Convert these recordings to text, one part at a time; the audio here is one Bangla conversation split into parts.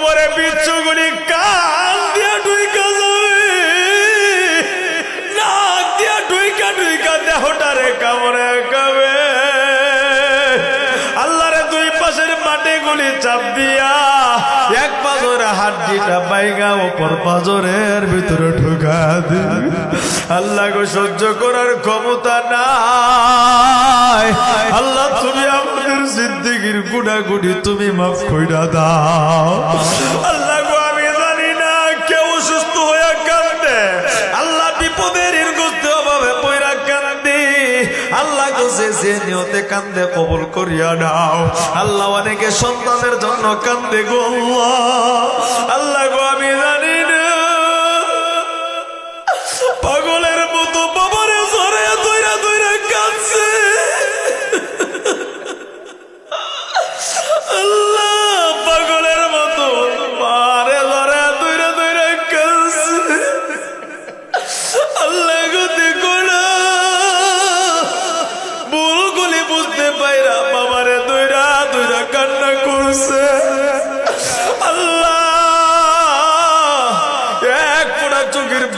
কবরে বিচ্ছুগুলি কান দিয়া ঢুইকা যাবে। নাক দিয়া ঢুইকা ঢুইকা দেহটারে কামড়ে খাবে। আল্লাহরে দুই পাশের মাটি গুলি চাপ দিয়া এক পাজরে হাড্ডিটা বাইগা ওপর পাজরের ভিতরে ঢুকা দি। আল্লাহ গো সহ্য করার ক্ষমতা নাই। জিন্দিগির গুণাগুণি তুমি মাফ কইরা দাও। আল্লাহ গো আমি জানি না কেউ সুস্থ হয়ে কান্দে আল্লাহ বিপদের ইরগুস্ত অভাবে পয়রা কান্দি আল্লাহ গো, যে যে নিয়তে কান্দে কবুল করিয়া নাও। আল্লাহ অনেকে সন্তানের জন্য কান্দে গো আল্লাহ। আল্লাহ গো, আমি জানি না। পাগলের মতো বাবারে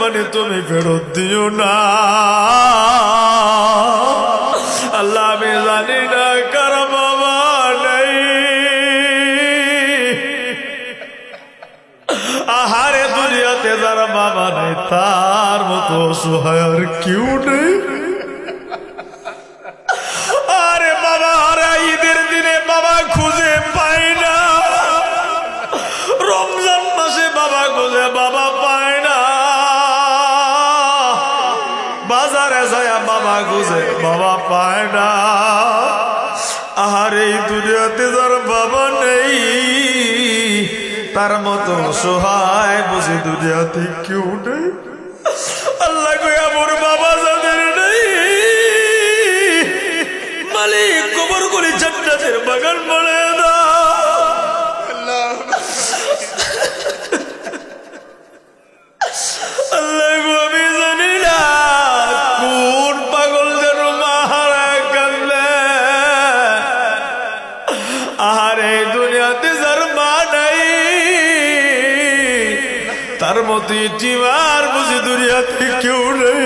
পানি তুমি ফেরত দিও না। আল্লাহ, আমি জানি না কার বাবা নেই। আহারে দুনিয়াতে যারা বাবা নেই, তার মতো অসহায় আর কেউ নেই। যায় বাবা পায় না। আর এই দুনিয়াতে যার বাবা নেই, তার মতো সহায় বুঝে দুনিয়াতে কেউ নেই। তার মতো ইটিমার বুঝি দুনিয়াতে কেউ নেই।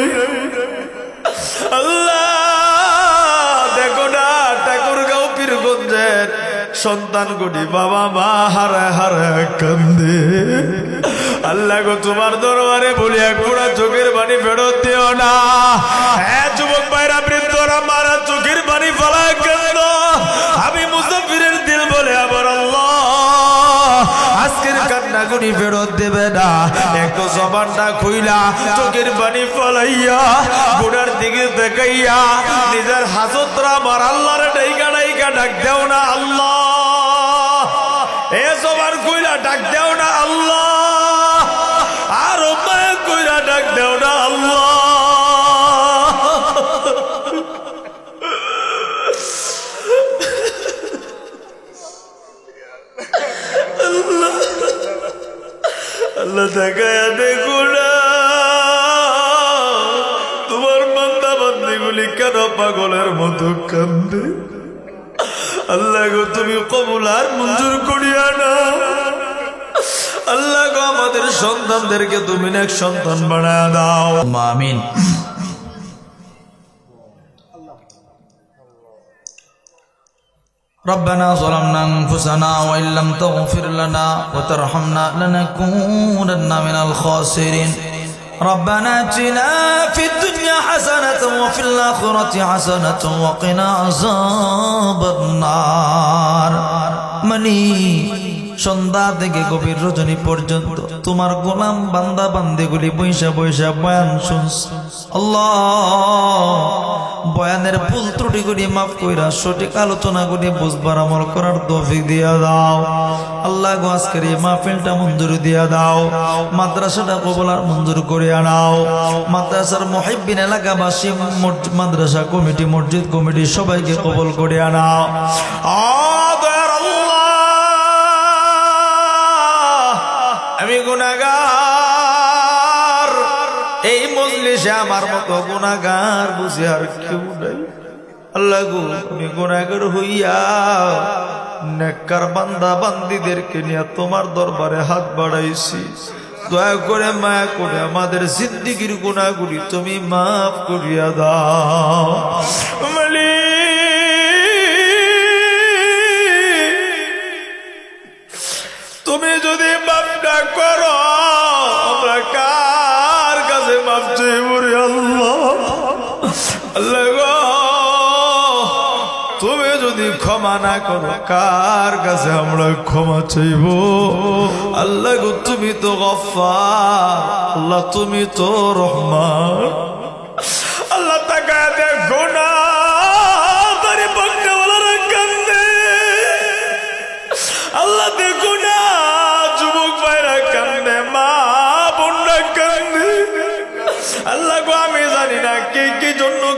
সন্তান গুটি বাবা মা হারা হারা কান্দে। আল্লাহ গো, তোমার দরবারে বলি, এক পুরা চোখের বাণী ফেরত দিও না। হ্যাঁ যুবক ভাইরা, বৃদ্ধরা, মারা চোখের বাণী ফলা কেন? আমি কান্নাগুনি ফেরত দেবে না। একটু জবানটা খুইলা, চোখের পানি ফলাইয়া গোড়ার দিকে দেখাইয়া নিজের হাজতরা আমার আল্লাহর ডাইকা ডাইকা ডাক দেও না আল্লাহ। এ সবার খুইলা, ডাক দেও না আল্লাহ। না তোমার বান্দা বান্দিগুলি কেন পাগলের মতো কান্দে আল্লাহ গো, তুমি কবুল আর মঞ্জুর করিয়া না। আল্লাহ গো, আমাদের সন্তানদেরকে তুমি এক সন্তান বানা দাও। আমিন। ربنا ظلمنا أنفسنا وإن لم تغفر لنا وترحمنا لنكونن من الخاسرين ربنا اتنا في الدنيا حسنة وفي الآخرة حسنة وقنا عذاب النار مني সন্ধ্যা থেকে গভীর রজনী পর্যন্ত তোমার গোলাম বান্দা বান্দিগুলি বৈশা বৈশা বয়ান শুনছ আল্লাহ বয়ানের ভুল ত্রুটি করি, মাফ কইরা সঠিক আলোচনা করি, বুঝবার আমল করার তৌফিক দিয়া দাও। আল্লাহ গো, আজকের এই মাহফিলটা মঞ্জুর দিয়া দাও। মাদ্রাসাটা কবলার মঞ্জুর করে আনাও। মাদ্রাসার মহিবিন এলাকাবাসী মাদ্রাসা কমিটি, মসজিদ কমিটি সবাইকে কবল করে আনাও। আমার মতো গুনাগার বুঝি আর কেউ নাই। আল্লাহ গো আমি গুনাগার হইয়া বান্দা বান্দিদেরকে নিয়ে তোমার দরবারে হাত বাড়াইছি। দয়া করে মায়া করে আমাদের জিন্দিগির গুণাগুলি তুমি মাফ করিয়া দাও। তুমি যদি মাফ না করো তুমি যদি ক্ষমা না করো, কার কাছে আমরা ক্ষমা চাইব? আল্লাহ গো, তুমি তো গফা আল্লাহ তুমি তো রহমান।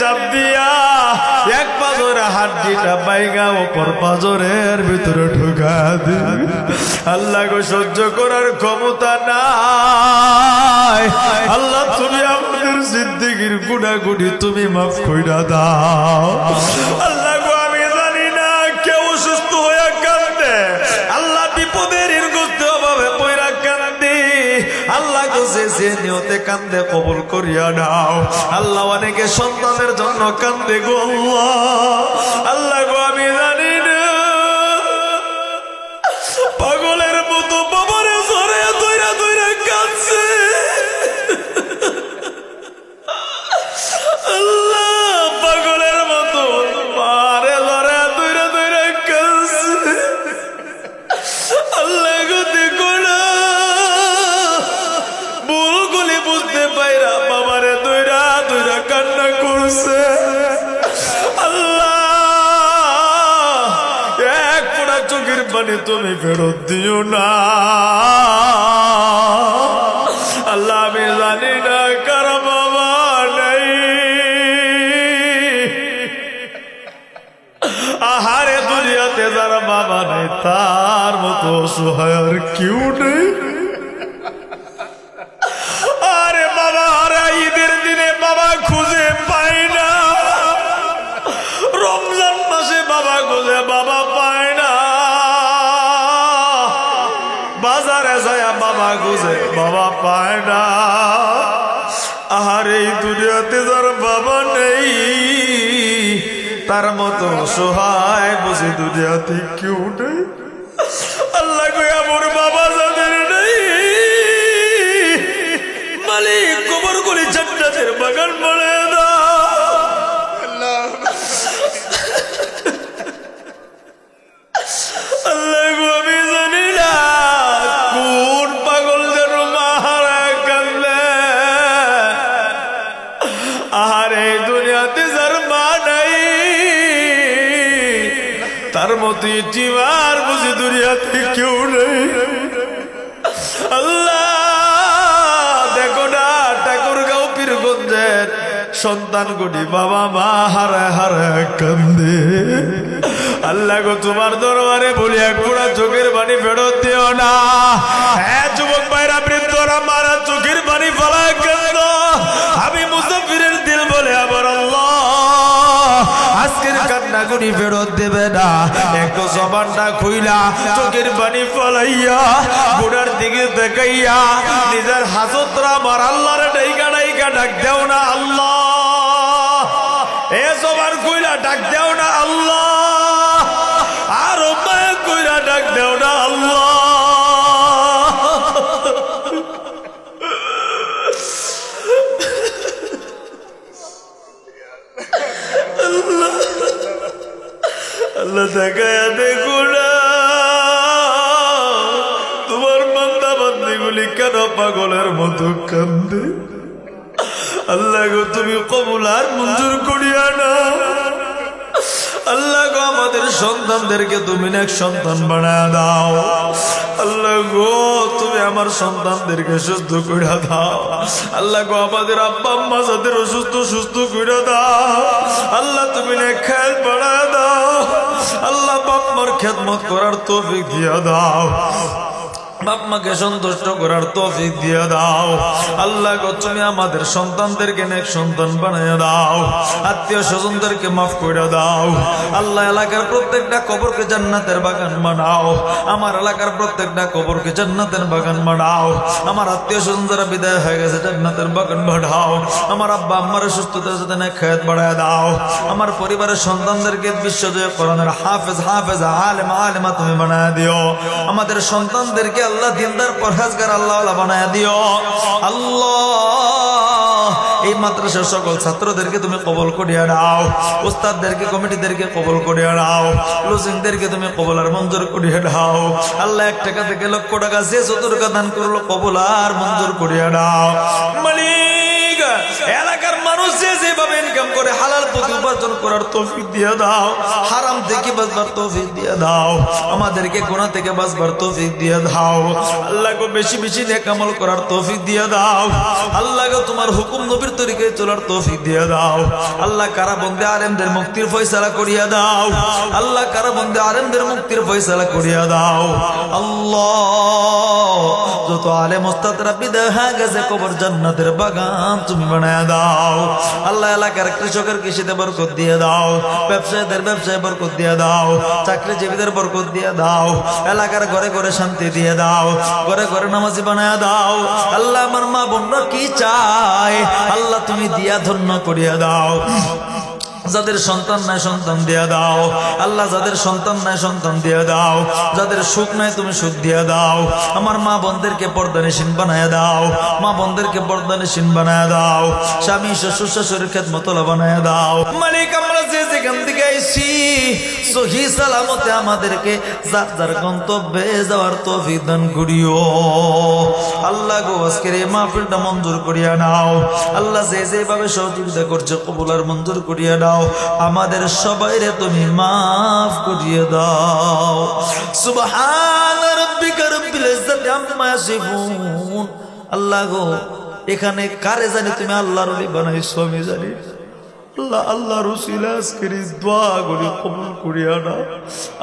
চাপ দিয়া এক পাজরে হাড্ডিটা বাইগা পর পাজরের ভিতরে ঢুকা আল্লাহ গো, সহ্য করার ক্ষমতা নাই। আল্লাহ, তুমি আমাদের জিন্দিগির গুণাগুণি তুমি মাফ কইরা দাও। আল্লাহ নিয়তে কান্দে কবুল করিয়া নাও। আল্লাহ অনেকে সন্তানের জন্য কান্দে গো আল্লাহ। ফেরত দিও না। আল্লাহ আমি জানি না কার বাবা নেই। আহারে দুনিয়াতে যারা বাবা নেই, তার মতো সহায় আর নেই। বাজারে যায় বাবা গুজে বাবা পায় না। আর এই দুনিয়াতে যার বাবা নেই, তার মতো সহায় বুঝে দুনিয়াতে কেউ নেই। মতো বুঝি দুনিয়াতে কেউ নেই। না সন্তান গুলি বাবা মা হারা হারা কান্দে। আল্লাহ গো, তোমার দরবারে বলি, এক পুরা চোখের বাণী ফেরত দিও না। হ্যাঁ যুবক ভাইরা, বৃদ্ধরা, মারা, চোখের বাণী ফলা কান্দ আমি কান্নাগুনি ফেরত দেবে না। একটু জবানটা খুইলা, চোখের পানি ফলাইয়া, বুড়ার দিকে দেখাইয়া, নিজের হাজতরা আমার আল্লাহর ডাইকা ডাইকা ডাক দেও না আল্লাহ। এ জবান খুইলা, ডাক দেও আল্লাহ দেখায় দেখো না। তোমার বান্দা বান্দিগুলি কেন পাগলের মতো কান্দে আল্লাহ গো, তুমি কবুল আর মঞ্জুর করিয়া না আল্লাহ গো, আমাদের সন্তানদেরকে তুমি এক সন্তান বানায় দাও। আল্লাহ গো, তুমি আমার সন্তানদেরকে সুস্থ করে দাও। আল্লাহ গো, আমাদের আব্বা আম্মা যাদের অসুস্থ সুস্থ করে দাও। আল্লাহ, তুমি খেয়াল বানায় দাও। আল্লাহ বাপমার খেদমত করার তৌফিক দিয়া দাও। বাপ মাকে সন্তুষ্ট করার তৌফিক দিয়ে দাও। আল্লাহ গো, তুমি আমাদের সন্তানদেরকে নেক সন্তান বানিয়ে দাও। আত্মীয় স্বজনদেরকে মাফ করে দাও। আল্লাহ এলাকার প্রত্যেকটা কবরকে জান্নাতের বাগান বানাও। আমার এলাকার প্রত্যেকটা কবরকে জান্নাতের বাগান বানাও। আমার আত্মীয় স্বজন বিদায় হয়ে গেছে, জান্নাতের বাগান বাড়াও আমার আব্বা আম্মার সুস্থতার সাথে নেক খেয়াত বাড়ায় দাও। আমার পরিবারের সন্তানদেরকে বিশ্বজয় কোরআনের হাফেজ হাফেজ, আলেম, আলেমা তুমি বানায় দিও। আমাদের সন্তানদেরকে আল্লাহ দিনদার পরহেজগার আল্লাহ বানায় দিও। আল্লাহ, এই মাদ্রাসার সকল ছাত্রদেরকে তুমি কবল করিয়া দাও উস্তাদদেরকে, কমিটিদেরকে কবল করিয়া দাও লুসিংদেরকে তুমি কবল আর মঞ্জুর করিয়া দাও আল্লাহ, এক টাকা থেকে লক্ষ টাকা যে টাকা দান করল কবল আর মঞ্জুর করিয়া দাও মালিক, এলাকার আমাদেরকে থেকে বেশি করার দিয়ে দাও। আল্লাহ তোমার নবীর তরিকে দিয়ে দাও। আল্লাহ মুক্তির ফয়সালা করিয়া দাও। আল্লাহ কারা বন্দে আলেমদের মুক্তির ফয়সালা করিয়া দাও। আল্লাহ, যত আলেম হয়ে গেছে, কবর জান্নাতের বাগান তুমি বানায় দাও। আল্লাহ এলাকার কৃষকের কৃষিতে বরকত দিয়ে দাও, ব্যবসায়ীদের ব্যবসায় বরকত দিয়ে দাও, চাকরিজীবীদের বরকত দিয়ে দাও, এলাকার ঘরে ঘরে শান্তি দিয়ে দাও, ঘরে ঘরে নামাজি বানায় দাও। আল্লাহ আমার মা বোনরা কি চায়? আল্লাহ তুমি দিয়া ধন্য করিয়া দাও। যাদের সন্তান নাই, সন্তান দিয়া দাও। আল্লাহ যাদের সন্তান নাই, সন্তান দিয়া দাও। যাদের সুখ নাই, তুমি সুখ দিয়া দাও। আমার মা বোনদেরকে পর্দানিসীন বানায় দাও। মা বোনদেরকে পর্দানিসীন বানায় দাও। স্বামী, শ্বশুর, শাশুড়ির খেত মতলা বানায় দাও। মালিক, আমরা যে যেখান থেকে আইছি, সহি সালামতে আমাদেরকে যার যার গন্তব্যে যাওয়ার তৌফিক দান করিও। আল্লাহ গো, আজকের এই মাহফিলটা মঞ্জুর করিয়া নাও। আল্লাহ যে যেভাবে সহযোগিতা করছে, কবুল আর মঞ্জুর করিয়া দাও, আমাদের সবাইরে তুমি মাফ করিয়ে দাও। সুবহান রাব্বিকা রব্বিল ইজ্জাতি আম্মা ইয়াসিফুন। আল্লাহ গো, এখানে কারে জানি তুমি আল্লাহর ওলি বানাইছো আমি জানি? আল্লাহ আল্লাহ রসুল আজকের দোয়াগুলি কবুল করিয়া না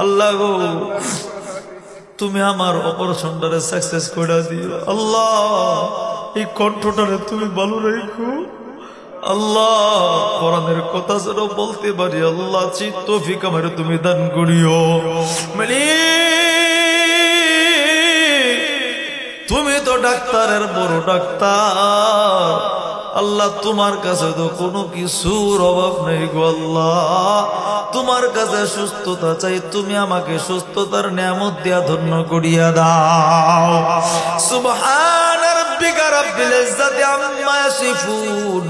আল্লাহ গো, তুমি আমার অপারেশনটারে সাকসেস করে দিও। আল্লাহ, এই কণ্ঠটারে তুমি ভালো রেখো। আল্লাহ, কোরআনের কথা যেন বলতে পারি, আল্লাহ চিত্ত ফিকা মারে তুমি দান করিও। মালিক, তুমি তো ডাক্তারের বড় ডাক্তার। আল্লাহ, তোমার কাছে তো কোনো কিছুর অভাব নেই গো আল্লাহ। তোমার কাছে সুস্থতা চাই, তুমি আমাকে সুস্থতার নিয়ামত দিয়া ধন্য করিয়া দাও। সুবহান রাব্বিকা রাব্বিল ইজ্জাতি আম্মা ইয়াসিফুন।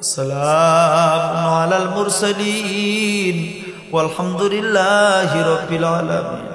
سلام على المرسلين والحمد لله رب العالمين.